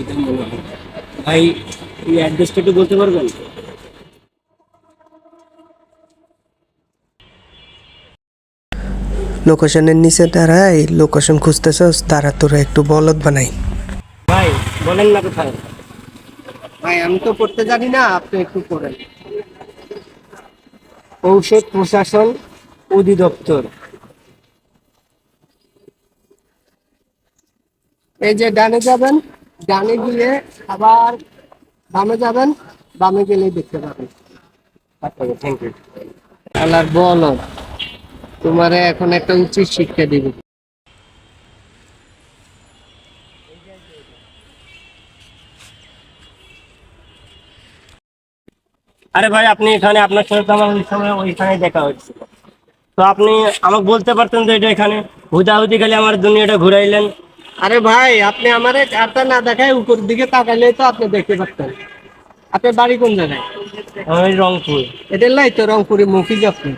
এটা মনে হয় ভাই অ্যাড্রেসটা একটু বলতে পারবেন? লোকেশনের নিচে দাঁড়াই লোকেশন খুঁজতেছস তারা তোরা একটু বলদ বানাই ভাই বলেন না কোথায়? ভাই আমি তো পড়তে জানি না আপনি একটু পড়েন। ঔষধ প্রশাসন অধিদপ্তর। এই যে ডানে যাবেন ডানে গিয়ে আবার বামে যাবেন, বামে গেলেই দেখতে পাবেন। থ্যাংক ইউ বলো, তোমারে এখন একটা উচিত শিক্ষা দিব। আরে ভাই, আপনি এখানে, আপনার সাথে তো আমার ওই সময় ওইখানে দেখা হচ্ছিল তো আপনি আমাকে বলতে পারতেন যে এটা এখানে হুদাহুদি খালি আমার দুনিয়াটা ঘুরাইলেন। আরে ভাই আপনি আমারে কারটা না দেখায় উপর দিকে তাকাইলে তো আপনি দেখতে পারতেন। আপনার বাড়ি কোন জায়গায়? আমি রংপুর। এটা লাই তো রংপুরে মুখি আপনি।